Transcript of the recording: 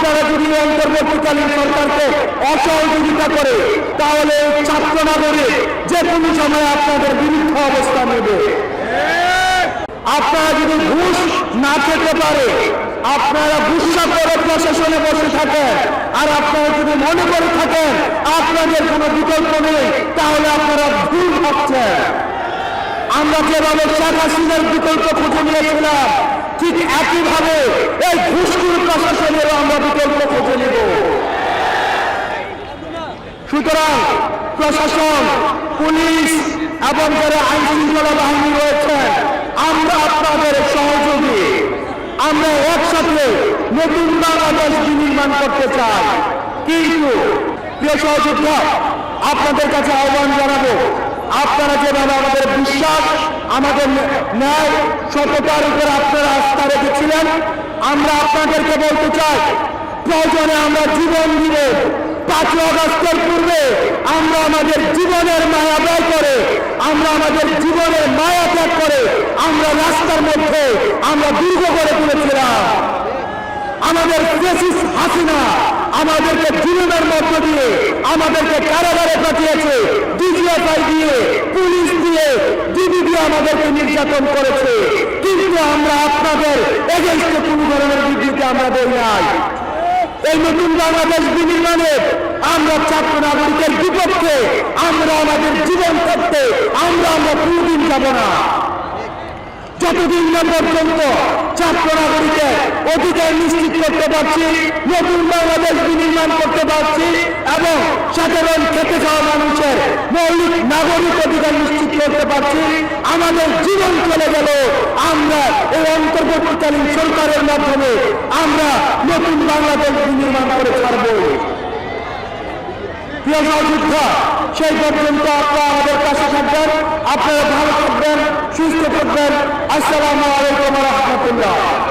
আপনারা যদি অন্তর্বর্তীকালীন সরকারকে অসহযোগিতা করে, তাহলে ছাত্র নাগরিক যে কোনো সময় আপনাদের বিরুদ্ধে অবস্থান নেবে। আপনারা যদি ঘুষ না খেতে পারে, আপনারা গুসা করে প্রশাসনে বসে থাকেন। আর আপনারা যদি মনে করে থাকেন আপনাদের কোনো বিকল্প নেই, তাহলে আপনারা ভুল ভাবছেন। আমরা যেভাবে শেখ হাসিনার বিকল্প খুঁজে নিয়েছিলাম, ঠিক একইভাবে এই ঘুষখুর প্রশাসনেরও আমরা বিকল্প খুঁজে নেব সুতরাং প্রশাসন, পুলিশ এবং যারা আইন শৃঙ্খলা বাহিনী রয়েছেন আমরা আপনাদের সহযোগী। আমরা একসাথে নতুন বাংলাদেশ বিনির্মাণ করতে চাই। কিন্তু, প্রিয় সহযোদ্ধা, আপনাদের কাছে আহ্বান জানাব, আপনারা যেভাবে আমাদের বিশ্বাস, আমাদের ন্যায়, সততার উপর আপনারা আস্থা রেখেছিলেন, আমরা আপনাদেরকে বলতে চাই, প্রয়োজনে আমরা জীবন দিব। পাঁচই আগস্টের পূর্বে আমরা আমাদের জীবনের মায়া ব্যয় করে, আমরা আমাদের জীবনের মায়া ত্যাগ করে, আমরা রাস্তার মধ্যে আমরা দীর্ঘ করে তুলেছিলাম। আমাদের ফেসিস হাসিনা আমাদেরকে জীবনের মধ্য দিয়ে, আমাদেরকে কারাগারে পাঠিয়েছে, ডিজিএফআই দিয়ে, পুলিশ দিয়ে ডিবি দিয়ে আমাদেরকে নির্যাতন করেছে। কিন্তু আমরা আপনাদের এগেনস্টে কোনো ধরনের বিবৃতি আমরা দেই নাই। এই নতুন বাংলাদেশ বিনির্মাণে আমরা ছাত্র নাগরিকের বিপক্ষে, আমরা আমাদের জীবন করতে আমরা আমরা কোনদিন যাব না। যতদিন না পর্যন্ত ছাত্র নাগরিকের অধিকার নিশ্চিত করতে পারছি, নতুন বাংলাদেশ বিনির্মাণ করতে পারছি, এবং সাধারণ খেতে খাওয়া মানুষের মৌলিক নাগরিক অধিকার নিশ্চিত করতে পারছি, আমাদের জীবন চলে গেল। আমরা এই অন্তর্বর্তীকালীন সরকারের মাধ্যমে আমরা নতুন বাংলাদেশ বিনির্মাণ করে ছাড়বো। প্রিয় সহযোদ্ধা সেই পর্যন্ত আপনারা আমাদের পাশে থাকবেন। আপনারা ভালো থাকবেন, সুস্থ থাকবেন। আসসালামু আলাইকুম রহমতুল্লাহ।